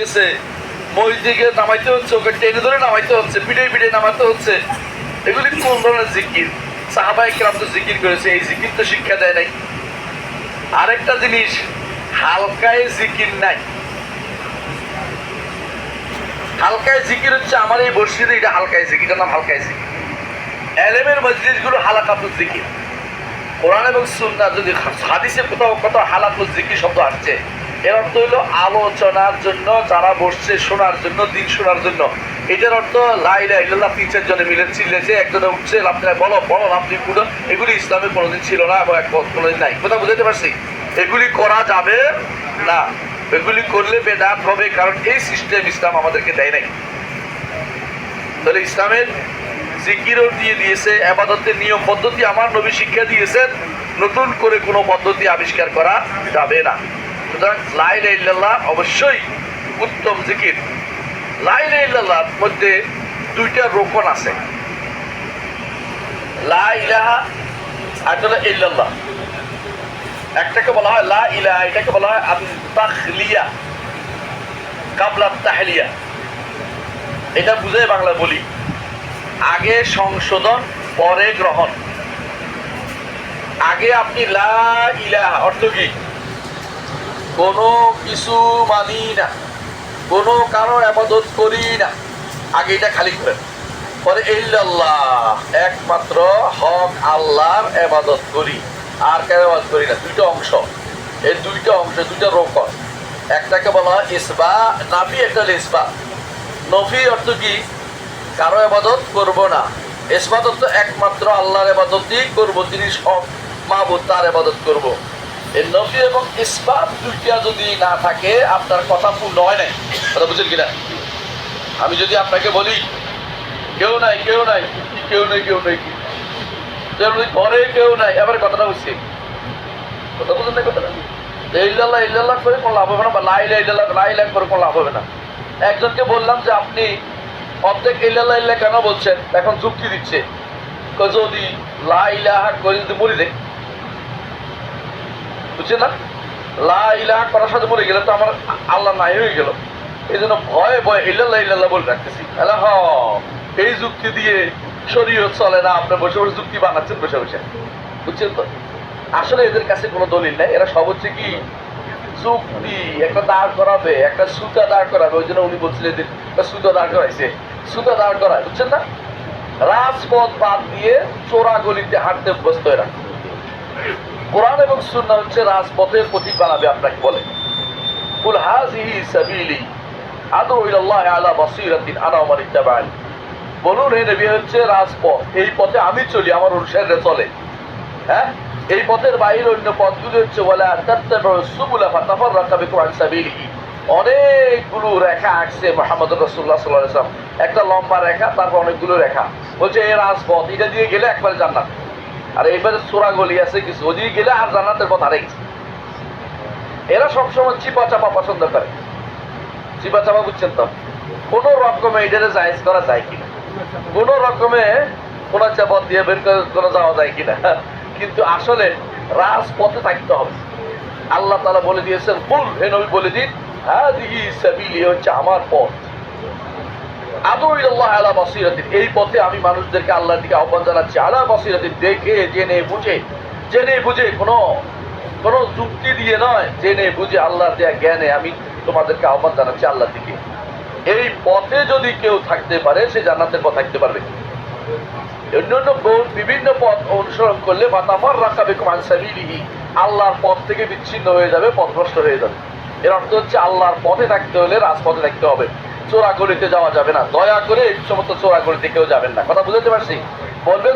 গেছে। মসজিদে নামাইতে হচ্ছে, ওকে টেনে ধরে নামাইতে হচ্ছে, পিঠে পিঠে নামাতে হচ্ছে। এগুলি কোন ধরনের জিকির? সাহাবাই কেরাম তো জিকির করেছে, এই জিকির তো শিক্ষা দেয় নাই। আরেকটা জিনিস, হালকায় জিকির নাই। হালকায় জিকির হচ্ছে আমার এই মসজিদে, এটা হালকায় জিকির নাম হালকায় জিকির। এলেমের মসজিদগুলো হালাকাতুল জিকির। কোরআন এবং সুন্না যদি হাদিসে কোথাও কোথাও হালাকুল জিকির শব্দ আসছে এর অর্থ হলো আলোচনার জন্য, যারা বসছে শোনার জন্য, দিন শোনার জন্য। এটার অর্থ লাইলা ইল্লাল্লাহ তিন চারজনে মিলে চিল্লেছে একজনে উঠছে আপনার বলো বলো আপনি পুরো এগুলি ইসলামে কোনোদিন ছিল না এক- কোনোদিন নাই। কোথাও বুঝাতে পারছি? এগুলি করা যাবে না। এগুলি করলে বেদাত হবে, কারণ এই সিস্টেম ইসলাম আমাদেরকে দেয় নাই। তাহলে ইসলামের জিকিরও দিয়ে দিয়েছে, আবাদতের নিয়ম পদ্ধতি আমার নবী শিক্ষা দিয়েছেন, নতুন করে কোনো পদ্ধতি আবিষ্কার করা যাবে না। সুতরাং লাইলা ইল্লাল্লাহ অবশ্যই উত্তম জিকির। লাইলা ইল্লাল্লাহর মধ্যে দুইটা রোকন আছে। লা ইলাহা আসলে ইল্লাল্লাহ। একটাকে বলা হয় লা ইলাহা, এটাকে বলা হয় তাখলিয়া কাবলা তাহলিয়া। এটা বুঝে বাংলা বলি, আগে সংশোধন, পরে গ্রহণ। আগে আপনি লা ইলাহা, অর্থ কি? কোনো কিছু মানি না। কোনো কারও আবাদত করি না। আগে এটা খালি করেন। পরে ইল্লাল্লাহ, একমাত্র হক আল্লাহর আবাদত করি। আর কেন আবাদত করি না? দুইটা অংশ। এই দুইটা অংশ, দুইটা রোকন একটাকে বলা হয় ইসবা, নাফি একটা হলো ইসবা। নফি অর্থ কি? কারও আবাদত করব না। ইসবাত অর্থ একমাত্র আল্লাহর আবাদতই করব তিনি সব মাহবুদ তার আবাদত করব। এই নফি এবং ইসবাত দুইটা যদি না থাকে, আপনার কথা পূর্ণ হয় নাই। কথা বুঝলেন কিনা? আমি যদি আপনাকে বলি, কেউ নাই কেউ নাই, কেউ নেই কেউ নেই। ঘরে কেউ নাই, এবার কথাটা বুঝছি। কথা বুঝলেন না কথাটা? ইল্লাল্লাহ ইল্লাল্লাহ করে কোনো লাভ হবে না, বা লাই লাই ইল্লাল্লাহ লাই লাই করে কোনো লাভ হবে না। একজনকে বললাম যে, আপনি অর্ধেক ইল্লাল্লাহ ইল্লাহ কেন বলছেন? এখন যুক্তি দিচ্ছে। যদি লা ইলাহা করে যদি মরি দেয় বুঝছেন না? লা করার সাথে মরে গেলে তো আমার আল্লাহ নাই হয়ে গেল। এই জন্য ভয়ে ভয়ে ইল্লাল্লাহ ইল্লাল্লাহ বলে রাখতেছি। আল্লাহ, হ, এই যুক্তি দিয়ে শরীয়ত চলে না, আপনি বসে বসে যুক্তি বানাচ্ছেন, বসে বসে। বুঝছেন তো? আসলে এদের কাছে কোনো দলিল নাই, এরা সব হচ্ছে কি? যুক্তি, একটা দাঁড় করাবে, একটা সুতা দাঁড় করাবে, ওই জন্য উনি বলছিলেন যে, একটা সুতা দাঁড় করাইছে। সুতা দাঁড় করায়, বুঝছেন না? রাজপথ বাদ দিয়ে চোরা গলিতে হাঁটতে অভ্যস্ত এরা কোরআন এবং সুন্না হচ্ছে রাজপথের প্রতীক বানাবে আপনাকে বলে। কুল হাজিহি সাবিলি আদু ইলাল্লাহ আলা বাসিরাতিন আনা ওয়া মান ইত্তাবা'আনি। বলুন এই নবী হচ্ছে রাজপথ। এই পথে আমি চলি, আমার অনুসারীরা চলে। হ্যাঁ? এই পথের বাইরে অন্য পথগুলি হচ্ছে বলে সুবুলা ফাতাফার রাকাবি কোরআন সাবিলিহি। অনেকগুলো রেখা আঁকছে মোহাম্মদ রসুল্লাহ সাল্লাহ একটা লম্বা রেখা, তারপর অনেকগুলো রেখা। বলছে এই রাজপথ, এটা দিয়ে গেলে একবারে জান্নাত। আর এইবারে চোরা গলি আছে কিছু। ওদিকে গেলে আর জান্নাতের পথ হারে গেছে এরা সবসময় চিপা চাপা পছন্দ করে। চিপা চাপা বুঝছেন তো? কোনো রকমে এটারে জায়েজ করা যায় কিনা? কোনো রকমে কোনো চাপা দিয়ে বের করে যাওয়া যায় কিনা? কিন্তু আসলে রাজপথে থাকতে হবে। আল্লাহ তালা বলে দিয়েছেন ফুল হে বলে দিন হ্যাঁ সাবিলি হচ্ছে আমার পথ। আদুল্লাহ আলা বাসিরাতিন। এই পথে আমি মানুষদেরকে আল্লাহর দিকে আহ্বান জানাচ্ছি, আলা বাসিরাতিন, দেখে, জেনে, বুঝে। জেনে, বুঝে, কোনো কোনো যুক্তি দিয়ে নয়, জেনে, বুঝে আল্লাহর দেয়া জ্ঞানে আমি তোমাদেরকে আহ্বান জানাচ্ছি আল্লাহর দিকে। এই পথে যদি কেউ থাকতে পারে, সে জান্নাতের পথ থাকতে পারবে। অন্যান্য বহু- বিভিন্ন পথ অনুসরণ করলে মাতাফার রাখাবে কুমান সাবিলিহি, আল্লাহর পথ থেকে বিচ্ছিন্ন হয়ে যাবে, পথভ্রষ্ট হয়ে যাবে। এর অর্থ হচ্ছে, আল্লাহর পথে থাকতে হলে রাজপথে থাকতে হবে। চোরাগলিতে যাওয়া যাবে না। দয়া করে এই সমস্ত চোরাগলিতে কেউ যাবেন না। কথা বুঝাতে পারছি? বলবেন